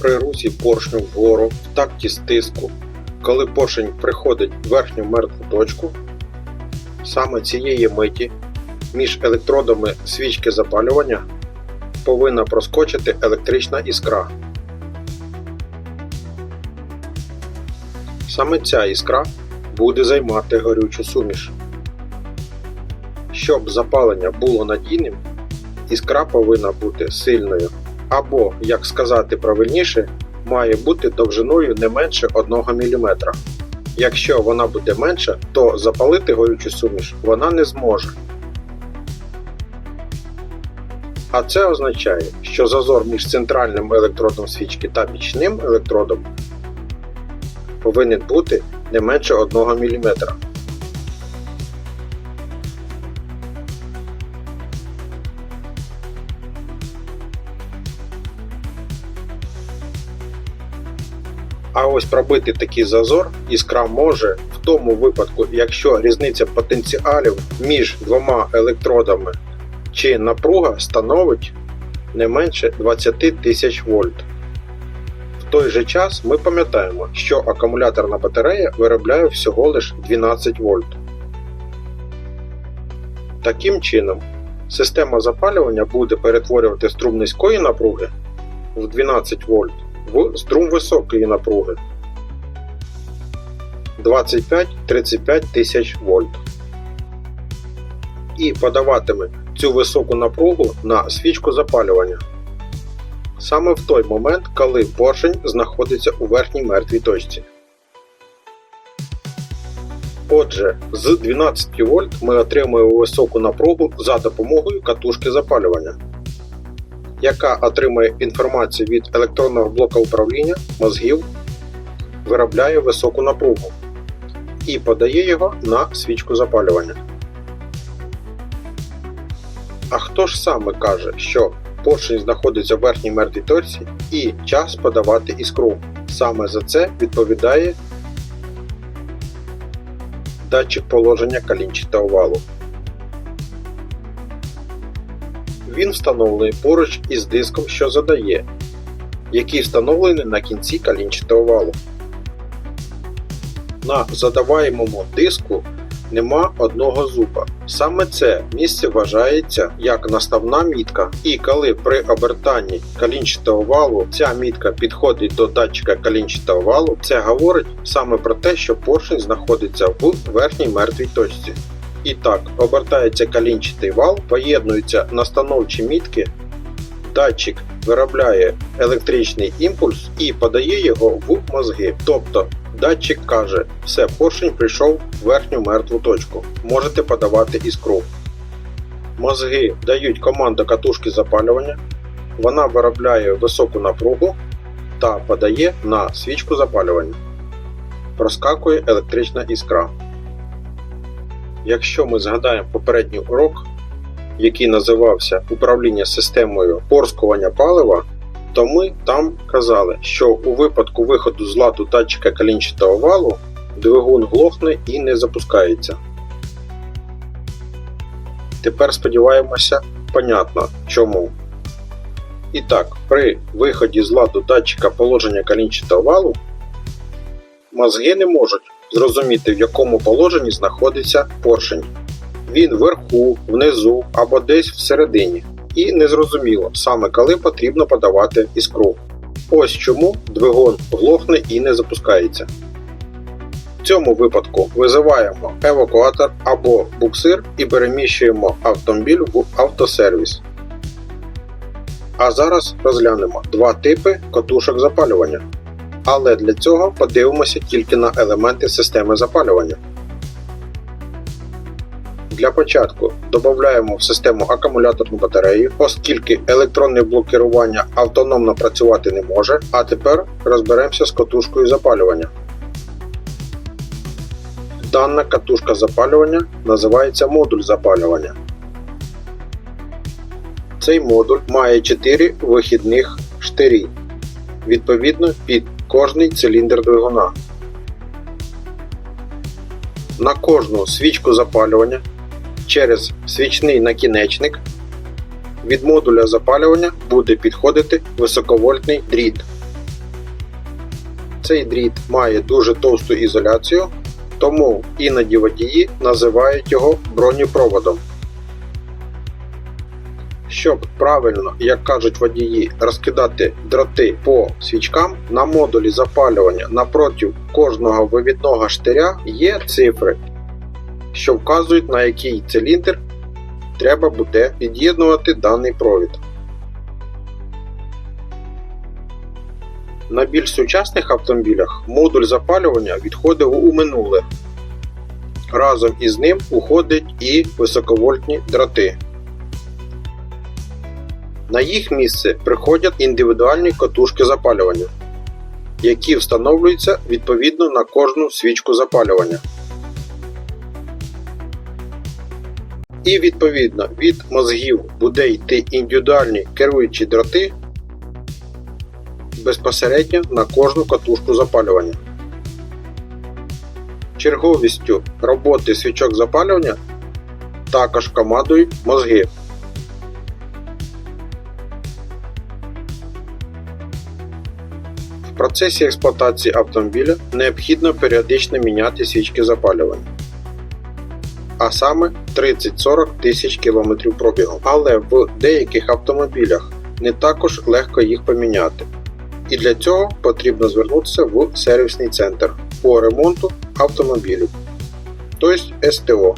При русі поршню вгору в такті стиску, коли поршень приходить в верхню мертву точку, саме цієї миті між електродами свічки запалювання повинна проскочити електрична іскра. Саме ця іскра буде займати горючу суміш. Щоб запалення було надійним, іскра повинна бути сильною або, як сказати правильніше, має бути довжиною не менше 1 мм. Якщо вона буде менша, то запалити горючу суміш вона не зможе. А це означає, що зазор між центральним електродом свічки та бічним електродом повинен бути не менше 1 мм. А ось пробити такий зазор іскра може в тому випадку, якщо різниця потенціалів між двома електродами чи напруга становить не менше 20 тисяч вольт. Той же час ми пам'ятаємо, що акумуляторна батарея виробляє всього лише 12 вольт. Таким чином, система запалювання буде перетворювати струм низької напруги в 12 вольт в струм високої напруги. 25-35 тисяч вольт. І подаватиме цю високу напругу на свічку запалювання саме в той момент, коли поршень знаходиться у верхній мертвій точці. Отже, з 12 вольт ми отримуємо високу напругу за допомогою катушки запалювання яка отримує інформацію від електронного блока управління мозгів, виробляє високу напругу і подає його на свічку запалювання. А хто ж саме каже, що поршень знаходиться в верхній мертвій точці і час подавати іскру? Саме за це відповідає датчик положення калінчатого валу. Він встановлений поруч із диском, що задає, який встановлений на кінці калінчатого валу. На задаваємому диску нема одного зуба. Саме це місце вважається як наставна мітка, і коли при обертанні калінчатого валу ця мітка підходить до датчика калінчатого валу, це говорить саме про те, що поршень знаходиться в верхній мертвій точці. І так, обертається калінчатий вал, поєднуються настановчі мітки, датчик виробляє електричний імпульс і подає його в мозги. Тобто датчик каже, все, поршень прийшов в верхню мертву точку, можете подавати іскру. Мозги дають команду катушки запалювання, вона виробляє високу напругу та подає на свічку запалювання. Проскакує електрична іскра. Якщо ми згадаємо попередній урок, який називався Управління системою порскування палива, то ми там казали, що у випадку виходу з ладу датчика калінчатого валу двигун глохне і не запускається. Тепер сподіваємося, понятно чому. І так, при виході з ладу датчика положення калінчатого валу мозги не можуть зрозуміти, в якому положенні знаходиться поршень. Він вверху, внизу або десь всередині. І незрозуміло саме коли потрібно подавати іскру. Ось чому двигун глохне і не запускається. В цьому випадку визиваємо евакуатор або буксир і переміщуємо автомобіль в автосервіс. А зараз розглянемо два типи катушок запалювання. Але для цього подивимося тільки на елементи системи запалювання. Для початку додаємо в систему акумуляторну батарею, оскільки електронний блок керування автономно працювати не може. А тепер розберемося з катушкою запалювання. Дана катушка запалювання називається модуль запалювання. Цей модуль має 4 вихідних штирі, відповідно під кожний циліндр двигуна. На кожну свічку запалювання через свічний накінечник від модуля запалювання буде підходити високовольтний дріт. Цей дріт має дуже товсту ізоляцію, тому іноді водії називають його бронепроводом. Щоб правильно, як кажуть водії, розкидати дроти по свічкам, на модулі запалювання напроти кожного вивідного штиря є цифри, що вказують на який циліндр треба буде під'єднувати даний провід. На більш сучасних автомобілях модуль запалювання відходив у минуле. Разом із ним уходять і високовольтні дроти. На їх місце приходять індивідуальні катушки запалювання, які встановлюються відповідно на кожну свічку запалювання. І відповідно від мозгів буде йти індивідуальні керуючі дроти безпосередньо на кожну катушку запалювання. Черговістю роботи свічок запалювання також командують мозги. В процесі експлуатації автомобіля необхідно періодично міняти свічки запалювання. А саме 30-40 тисяч кілометрів пробігу. Але в деяких автомобілях не також легко їх поміняти. І для цього потрібно звернутися в сервісний центр по ремонту автомобілів, тобто СТО.